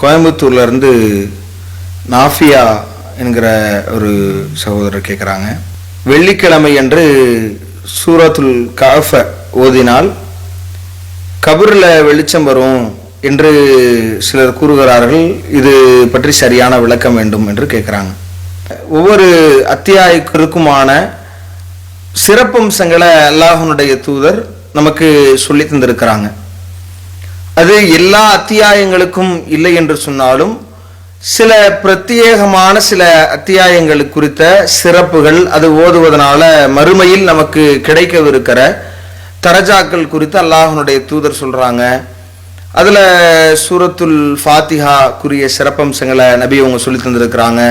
கோயம்புத்தூர்ல இருந்து நாஃபியா என்கிற ஒரு சகோதரர் கேட்குறாங்க வெள்ளிக்கிழமை அன்று சூரத்துல் காஃப ஓதினால் கபூரில் வெளிச்சம் வரும் என்று சிலர் கூறுகிறார்கள். இது பற்றி சரியான விளக்கம் வேண்டும் என்று கேட்குறாங்க ஒவ்வொரு அத்தியாயத்திற்குமான சிறப்பம்சங்களை அல்லாஹனுடைய தூதர் நமக்கு சொல்லி தந்திருக்கிறாங்க. அது எல்லா அத்தியாயங்களுக்கும் இல்லை என்று சொன்னாலும் சில பிரத்யேகமான சில அத்தியாயங்கள் குறித்த சிறப்புகள் அது ஓதுவதனால மறுமையில் நமக்கு கிடைக்கவிருக்கிற தரஜாக்கள் குறித்து அல்லாஹனுடைய தூதர் சொல்றாங்க. அதுல சூரத்துல் ஃபாத்திஹா குறிய சிறப்பம்சங்களை நபி அவங்க சொல்லி தந்திருக்கிறாங்க.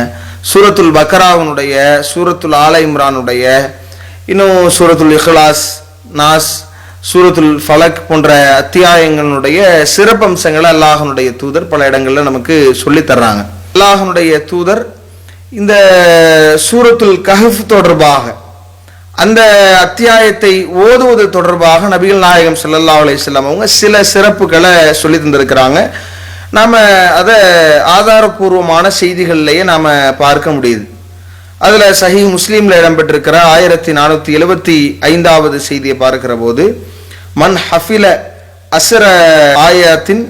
சூரத்துல் பக்கராவனுடைய சூரத்துல் ஆல இம்ரானுடைய இன்னும் சூரத்துல் இஹ்லாஸ் நாஸ் சூரத்துல் ஃபலக் போன்ற அத்தியாயங்களுடைய சிறப்பம்சங்களை அல்லாஹனுடைய தூதர் பல இடங்களில் நமக்கு சொல்லித் தர்றாங்க. அல்லாஹனுடைய தூதர் இந்த சூரத்துல் கஹஃப் தொடர்பாக அந்த அத்தியாயத்தை ஓதுவது தொடர்பாக நபிகள் நாயகம் ஸல்லல்லாஹு அலையம் அவங்க சில சிறப்புகளை சொல்லி தந்திருக்கிறாங்க. நாம் அதை ஆதாரபூர்வமான செய்திகள்லேயே நாம் பார்க்க முடியுது. அதில் சஹி முஸ்லீமில் இடம்பெற்றிருக்கிற ஆயிரத்தி நானூற்றி எழுபத்தி ஐந்தாவது செய்தியை பார்க்கிற போது மன் ஹஃபில அசர ஆயாத்தின்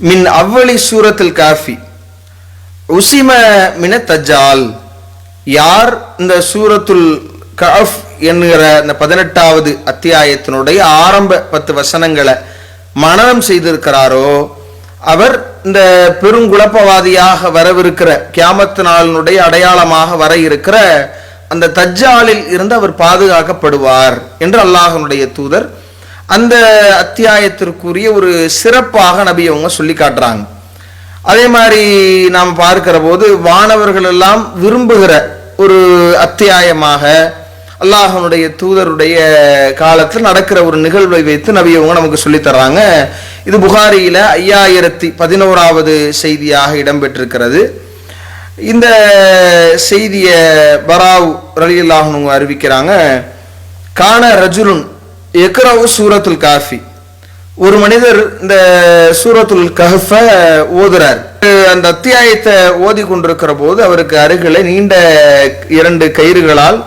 மின் அவ்வளி சூரத்தில் காஃபி. உசிம மின தஜால் யார் இந்த சூரத்துல் கஃப் என்கிற இந்த பதினெட்டாவது அத்தியாயத்தினுடைய ஆரம்ப பத்து வசனங்களை மனனம் செய்திருக்கிறாரோ அவர் இந்த பெருங்குழப்பவாதியாக வரவிருக்கிற கியாமத்து நாளினுடைய அடையாளமாக வர இருக்கிற அந்த தஜ்ஜாலில் இருந்து அவர் பாதுகாக்கப்படுவார் என்று அல்லாஹனுடைய தூதர் அந்த அத்தியாயத்திற்குரிய ஒரு சிறப்பாக நபி அவங்க சொல்லி காட்டுறாங்க. அதே மாதிரி நாம் பார்க்கிற போது வானவர்கள் எல்லாம் விரும்புகிற ஒரு அத்தியாயமாக அல்லாஹனுடைய தூதருடைய காலத்தில் நடக்கிற ஒரு நிகழ்வை வைத்து நபி அவங்க நமக்கு சொல்லித்தர்றாங்க இது புகாரியில ஐயாயிரத்தி பதினோராவது செய்தியாக இடம்பெற்றிருக்கிறது. இந்த செய்தியை பராவ் ரலியல்லாஹனுங்க அறிவிக்கிறாங்க. கான ரஜுலுன் எக்ரவு சூரத்துல் காஃபி. ஒரு மனிதர் இந்த சூரத்துல் கஹஃப ஓதுறார். அந்த அத்தியாயத்தை ஓதி கொண்டிருக்கிற போது அவருக்கு அருகில நீண்ட இரண்டு கயிறுகளால்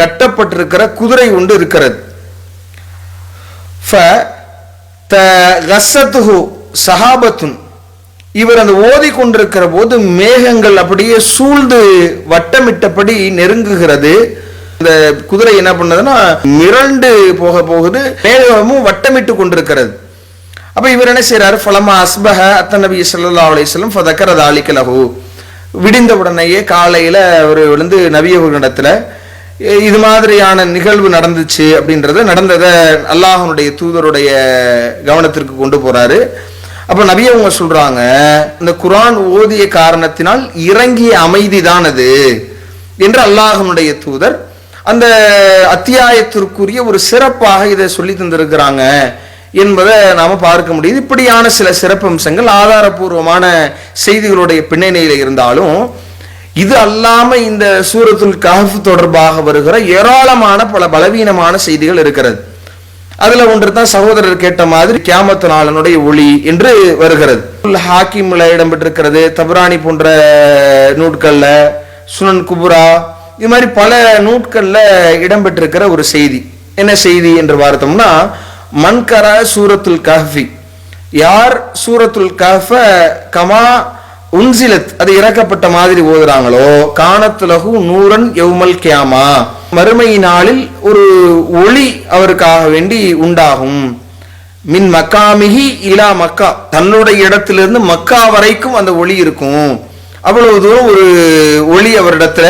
கட்டப்பட்டிருக்கிற குதிரை ஒன்று இருக்கிறது. ஃப த சஹாபத்துன். இவர் அந்த ஓதி கொண்டிருக்கிற போது மேகங்கள் அப்படியே சூழ்ந்து வட்டமிட்டபடி நெருங்குகிறது. இந்த குதிரை என்ன பண்ணதுன்னா மிரண்டு போக போகுது மேகமும் வட்டமிட்டு கொண்டிருக்கிறது. அப்ப இவர் என்ன செய்யறாரு ஃபலமா அஸ்பஹ அத்த நபி ஸல்லல்லாஹு அலைஹி வஸல்லம் விடிந்த உடனேயே காலையில அவர் விழுந்து நபியவர்களிடத்துல இது மாதிரியான நிகழ்வு நடந்துச்சு அப்படின்றத நடந்ததை அல்லாஹனுடைய தூதருடைய கவனத்திற்கு கொண்டு போறாரு. அப்ப நவியவங்க சொல்றாங்க இந்த குரான் ஓதிய காரணத்தினால் இறங்கிய அமைதி தான் அது என்று அல்லாஹனுடைய தூதர் அந்த அத்தியாயத்திற்குரிய ஒரு சிறப்பாக இதை சொல்லி தந்திருக்கிறாங்க என்பதை நாம் பார்க்க முடியுது. இப்படியான சில சிறப்பம்சங்கள் ஆதாரபூர்வமான செய்திகளுடைய பின்னணியில் இருந்தாலும் இது அல்லாமல் இந்த சூரத்துல் கஹப் தொடர்பாக வருகிற ஏராளமான பல பலவீனமான செய்திகள் இருக்கிறது. அதுல ஒன்று தான் சகோதரர் கேட்ட மாதிரி கியாமத்து நாளனுடைய ஒளி என்று வருகிறது. ஹாக்கிம்ல இடம்பெற்றிருக்கிறது தபராணி போன்ற நூட்கள்ல சுனன் குபுரா இது மாதிரி பல நூட்களில் இடம்பெற்றிருக்கிற ஒரு செய்தி. என்ன செய்தி என்று பார்த்தோம்னா மன்கரா சூரத்துல் கஹ்ஃபி. யார் சூரத்துல் கஹ்ஃப கமா உன்சிலத் அது இறக்கப்பட்ட மாதிரி ஓதுறாங்களோ காணத்துலகு நூரன் எவ்மல் கியாமா. மறுமை நாளில் ஒரு ஒளி அவருக்காக வேண்டி உண்டாகும். மின் மக்காமிகி இலா மக்கா. தன்னுடைய இடத்திலிருந்து மக்கா வரைக்கும் அந்த ஒளி இருக்கும். அவ்வளவு தூரம் ஒரு ஒளி அவரிடத்துல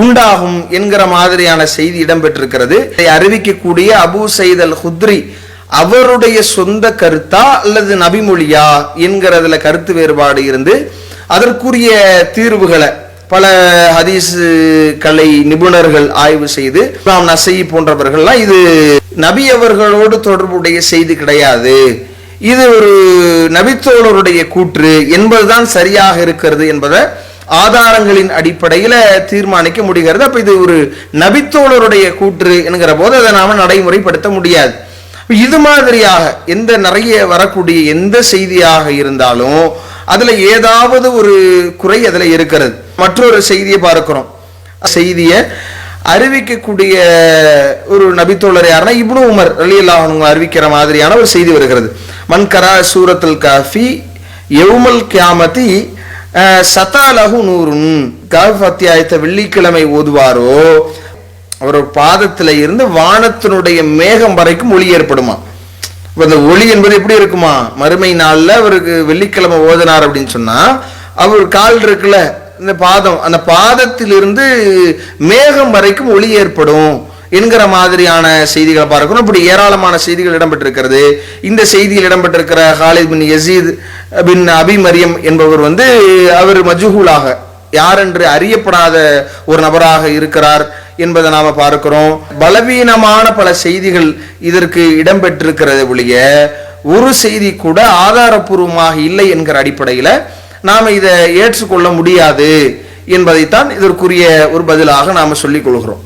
உண்டாகும் என்கிற மாதிரியான செய்தி இடம்பெற்றிருக்கிறது. இதை அறிவிக்கக்கூடிய அபு சைத் அல் ஹுத்ரி அவருடைய சொந்த கருத்தா அல்லது நபிமொழியா என்கிறதுல கருத்து வேறுபாடு இருந்து அதற்குரிய தீர்வுகளை பல ஹதீசு கலை நிபுணர்கள் ஆய்வு செய்து நாம் நசை போன்றவர்கள்லாம் இது நபி அவர்களோடு தொடர்புடைய செய்தி கிடையாது. இது ஒரு நபித்தோழருடைய கூற்று என்பதுதான் சரியாக இருக்கிறது என்பதை ஆதாரங்களின் அடிப்படையில் தீர்மானிக்க முடிகிறது. அப்போ இது ஒரு நபித்தோழருடைய கூற்று என்கிற போது அதை நாம் நடைமுறைப்படுத்த முடியாது. இது மாதிரியாக எந்த நிறைய வரக்கூடிய எந்த செய்தியாக இருந்தாலும் அதில் ஏதாவது ஒரு குறை அதில் இருக்கிறது. மற்றொரு செய்தியை பார்க்கிறோம். செய்தியை அறிவிக்கக்கூடிய ஒரு நபித்தோழர் யாருன்னா இப்னு உமர் அலி அல்லாஹ் அறிவிக்கிற மாதிரியான ஒரு செய்தி வருகிறது. மன்கரா சூரத்துல் காஃபி எவுமல் கியாமதி சதாலகு நூறுன் கஃப் அத்தியாயத்தை வெள்ளிக்கிழமை ஓதுவாரோ அவர் பாதத்தில் இருந்து வானத்தினுடைய மேகம் வரைக்கும் ஒளி ஏற்படுமா? அந்த ஒளி என்பது எப்படி இருக்குமா? மறுமை நாளில் அவருக்கு வெள்ளிக்கிழமை ஓதினார் அப்படின்னு சொன்னால் அவர் கால் இருக்குல்ல இந்த பாதம் அந்த பாதத்திலிருந்து மேகம் வரைக்கும் ஒளி ஏற்படும். என்கிற மாதிரியான செய்திகளை பார்க்கிறோம் இப்படி ஏராளமான செய்திகள் இடம்பெற்றிருக்கிறது. இந்த செய்தியில் இடம்பெற்றிருக்கிற Khalid bin Yazid bin Abi Maryam என்பவர் வந்து அவர் மஜ்ஹூலாக யார் என்று அறியப்படாத ஒரு நபராக இருக்கிறார் என்பதை நாம பார்க்கிறோம். பலவீனமான பல செய்திகள் இதற்கு இடம்பெற்றிருக்கிறது ஒழிய ஒரு செய்தி கூட ஆதாரப்பூர்வமாக இல்லை என்கிற அடிப்படையில நாம இதை ஏற்றுக்கொள்ள முடியாது என்பதைத்தான் இதற்குரிய ஒரு பதிலாக நாம சொல்லிக் கொள்கிறோம்.